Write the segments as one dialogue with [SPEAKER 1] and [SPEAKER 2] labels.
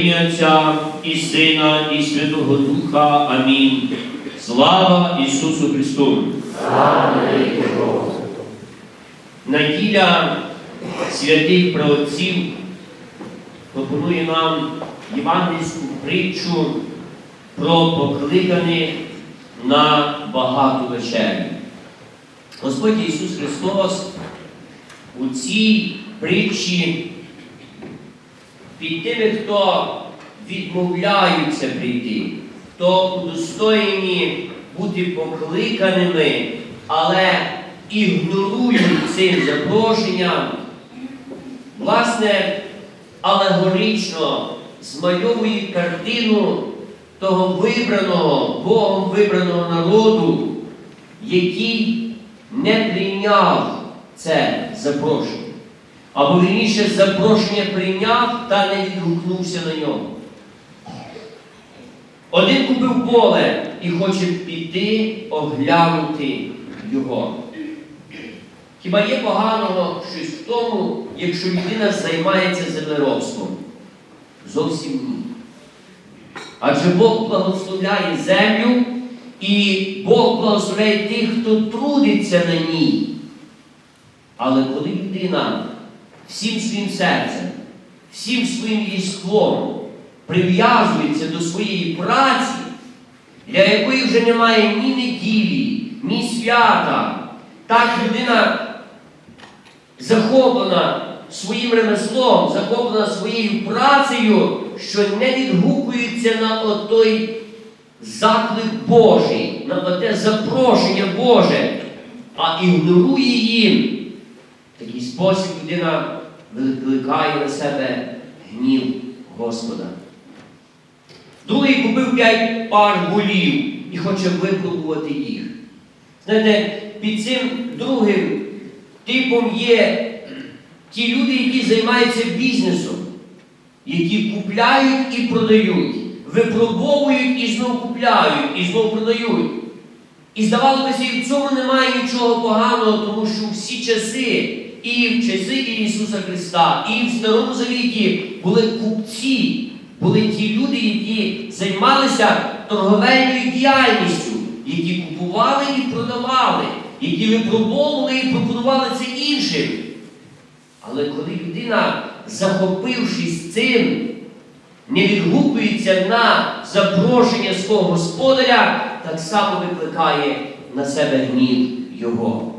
[SPEAKER 1] Отця і Сина, і Святого Духа. Амінь. Слава Ісусу Христу! Неділя святих праотців пропонує нам євангельську притчу про покликаних на багату вечерю. Господь Ісус Христос у цій притчі під тими, хто відмовляються прийти, хто удостоєні бути покликаними, але ігнорують цим запрошенням, власне, алегорично змальовує картину того вибраного, Богом вибраного народу, який не прийняв це запрошення. Або вірніше запрошення прийняв та не відгукнувся на нього. Один купив поле і хоче піти оглянути його. Хіба є поганого щось в тому, якщо людина займається землеробством? Зовсім ні. Адже Бог благословляє землю, і Бог благословляє тих, хто трудиться на ній. Але коли людина всім своїм серцем, всім своїм єством прив'язується до своєї праці, для якої вже немає ні неділі, ні свята, так людина захоплена своїм ремеслом, захоплена своєю працею, що не відгукується на отой заклик Божий, на те запрошення Боже, а ігнорує їм. Такий спосіб людина викликає на себе гнів Господа. Другий купив п'ять пар голів і хоче випробувати їх. Знаєте, під цим другим типом є ті люди, які займаються бізнесом, які купляють і продають, випробовують і знову купляють, і знову продають. І здавалося, і в цьому немає нічого поганого, тому що всі часи, і в часи Ісуса Христа, і в Старому Завіті були купці, були ті люди, які займалися торговельною діяльністю, які купували і продавали, які випробовували і пропонували це іншим. Але коли людина, захопившись цим, не відгукується на запрошення свого господаря, так само викликає на себе гнів його.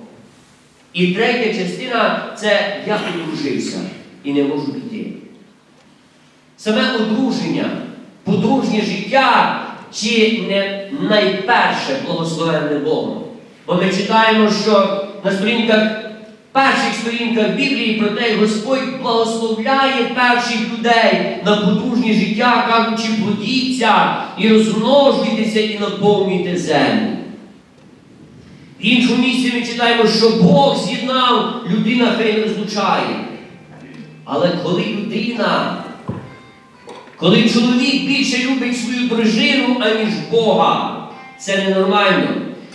[SPEAKER 1] І третя частина це я одружився і не можу піти. Саме одруження, подружнє життя чи не найперше благословенне Богом. Бо ми читаємо, що на сторінках, перших сторінках Біблії про те, Господь благословляє перших людей на подружнє життя, кажучи, плодіться і розмножуйтеся і наповнюйте землю. В іншому місці ми читаємо, що Бог з'єднав, людина хай не розлучає. Але коли людина, коли чоловік більше любить свою дружину, аніж Бога, це ненормально.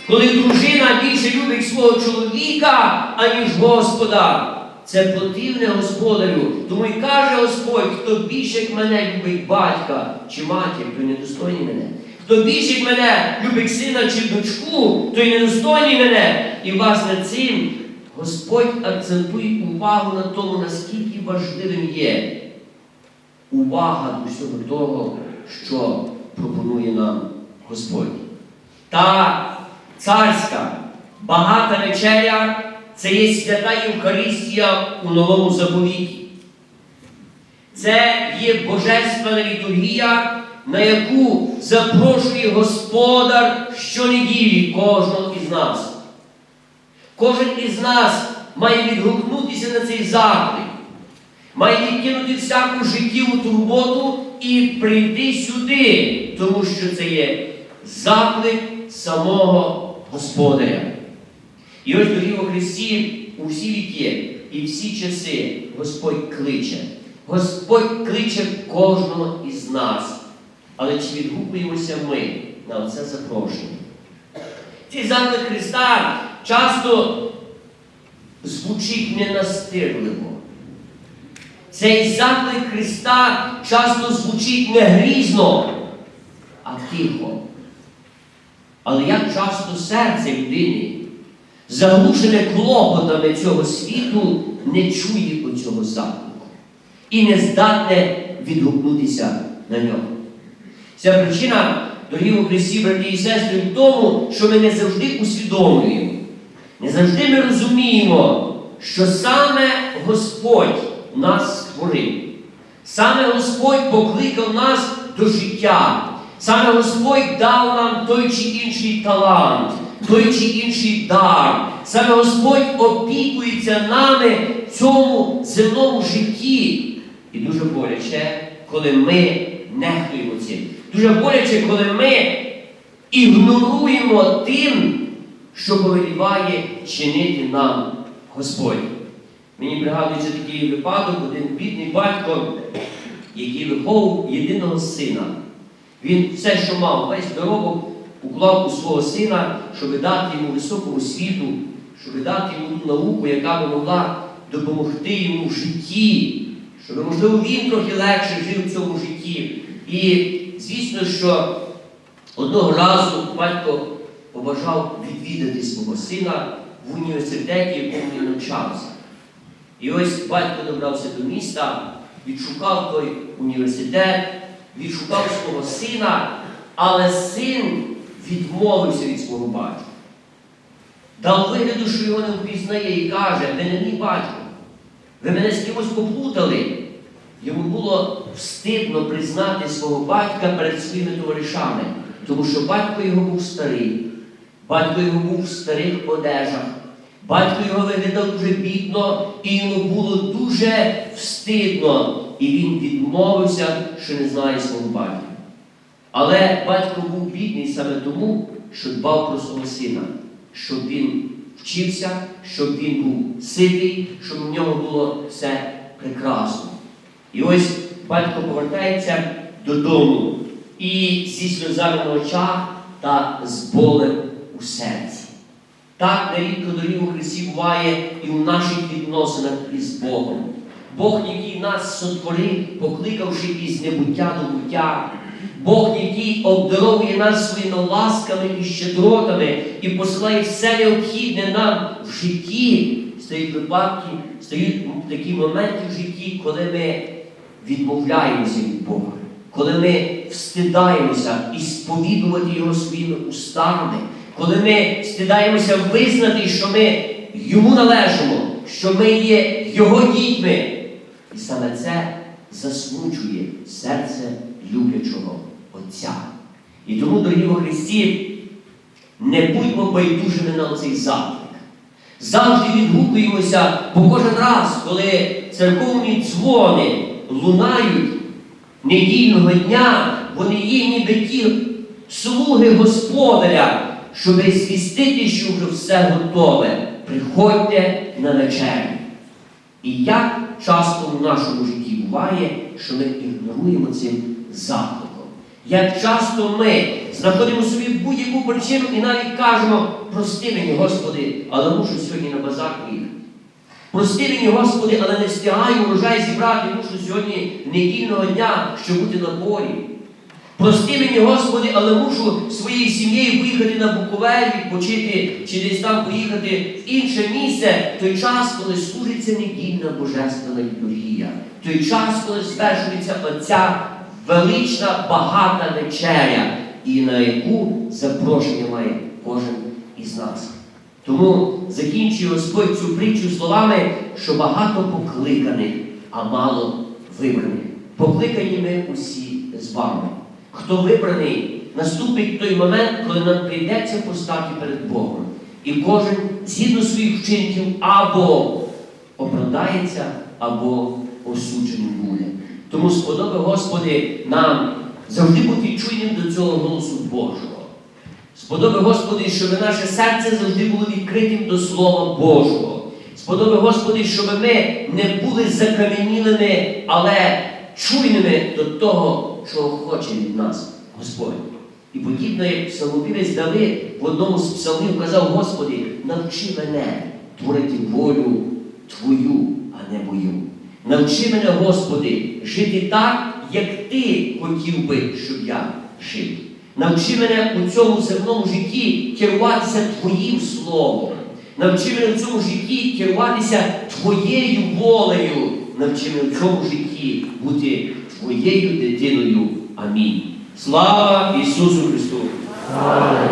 [SPEAKER 1] Коли дружина більше любить свого чоловіка, аніж Господа, це противне господарю. Тому і каже Господь, хто більше як мене любить батька чи матір, той недостойний мене. Хто мене любить сина чи дочку, той недостойний мене. І власне цим Господь акцентує увагу на тому, наскільки важливим є увага до всього того, що пропонує нам Господь. Та царська, багата вечеря це є свята Євхаристія у новому заповіті. Це є божественна літургія, на яку запрошує Господар щонеділі кожного із нас. Кожен із нас має відгукнутися на цей заклик, має відкинути всяку життєву турботу і прийти сюди, тому що це є заклик самого Господаря. І ось, дорогі у Христі, у всі віки і всі часи Господь кличе. Господь кличе кожного із нас. Але чи відгукуємося ми на це запрошення? Цей заклик Христа часто звучить ненастирливо. цей заклик Христа часто звучить не грізно, а тихо. Але як часто серце людини, заглушене клопотами цього світу, не чує оцього заклику і не здатне відгукнутися на нього. Ця причина, дорогі у Христі, брати і сестри, в тому, що ми не завжди усвідомлюємо, не завжди ми розуміємо, що саме Господь нас створив. Саме Господь покликав нас до життя. Саме Господь дав нам той чи інший талант, той чи інший дар. Саме Господь опікується нами в цьому земному житті. І дуже боляче, коли ми нехтуємо цим. Дуже боляче, коли ми ігноруємо тим, що повеліває чинити нам Господь. Мені пригадується такий випадок, один бідний батько, який виховував єдиного сина. Він все, що мав, весь доробок уклав у свого сина, щоб дати йому високу освіту, щоб дати йому науку, яка би могла допомогти йому в житті, щоб, можливо, він трохи легше жив в цьому житті. І звісно, що одного разу батько побажав відвідати свого сина в університеті, якому він навчався. І ось батько добрався до міста, відшукав той університет, відшукав свого сина, але син відмовився від свого батька. Дав вигляду, що його не впізнає і каже, ви не мій батько, ви мене з кимось поплутали. Йому було встидно признати свого батька перед своїми товаришами, тому що батько його був старий, батько його був в старих одежах, батько його виглядав дуже бідно, і йому було дуже встидно, і він відмовився, що не знає свого батька. Але батько був бідний саме тому, що дбав про свого сина, щоб він вчився, щоб він був ситий, щоб в нього було все прекрасно. І ось батько повертається додому і зі сльозами на очах та з болем у серці. Так нерідко дорів у Христі буває і в наших відносинах із Богом. Бог, який нас сотворив, покликавши із небуття до буття, Бог, який обдаровує нас своїми ласками і щедротами і посилає все необхідне нам в житті, стають випадки, стають такі моменти в житті, коли ми відмовляємося від Бога, коли ми встидаємося і сповідувати Його своїми устами, коли ми стидаємося визнати, що ми йому належимо, що ми є Його дітьми. І саме це засмучує серце люблячого Отця. І тому, дорогі во Христі, не будьмо байдужими на цей заклик. Завжди відгукуємося, бо кожен раз, коли церковні дзвони лунають недільного дня, вони є ніби ті слуги Господаря, щоби звістити, що вже все готове. Приходьте на вечерю. І як часто в нашому житті буває, що ми ігноруємо цим закликом. Як часто ми знаходимо собі будь-яку причину і навіть кажемо, прости мені, Господи, але мушу сьогодні на базар поїхати. Прости мені, Господи, але не встигаю урожай зібрати, мушу сьогодні недільного дня, щоб бути на полі. Прости мені, Господи, але мушу своєю сім'єю виїхати на Буковель, відпочити, чи десь там поїхати в інше місце, той час, коли служиться недільна божественна літургія, той час, коли звершується оця велична багата вечеря, і на яку запрошення має кожен із нас. Тому закінчує Господь цю притчу словами, що багато покликаних, а мало вибраних. Покликані ми усі з вами. Хто вибраний, наступить той момент, коли нам прийдеться постати перед Богом. І кожен згідно своїх вчинків або оправдається, або осудженим буде. Тому сподоби, Господи, нам завжди бути чуйним до цього голосу Божого. Сподоби, Господи, щоб наше серце завжди було відкритим до Слова Божого. Сподоби, Господи, щоб ми не були закам'янілими, але чуйними до того, чого хоче від нас Господь. І подібно, як псалмопівець Давид в одному з псалмів казав, Господи, навчи мене творити волю Твою, а не мою. Навчи мене, Господи, жити так, як Ти хотів би, щоб я жив. Навчи мене у цьому земному житті керуватися Твоїм словом. Навчи мене в цьому житті керуватися Твоєю волею. Навчи мене в цьому житті бути Твоєю дитиною. Амінь. Слава Ісусу Христу!
[SPEAKER 2] Слава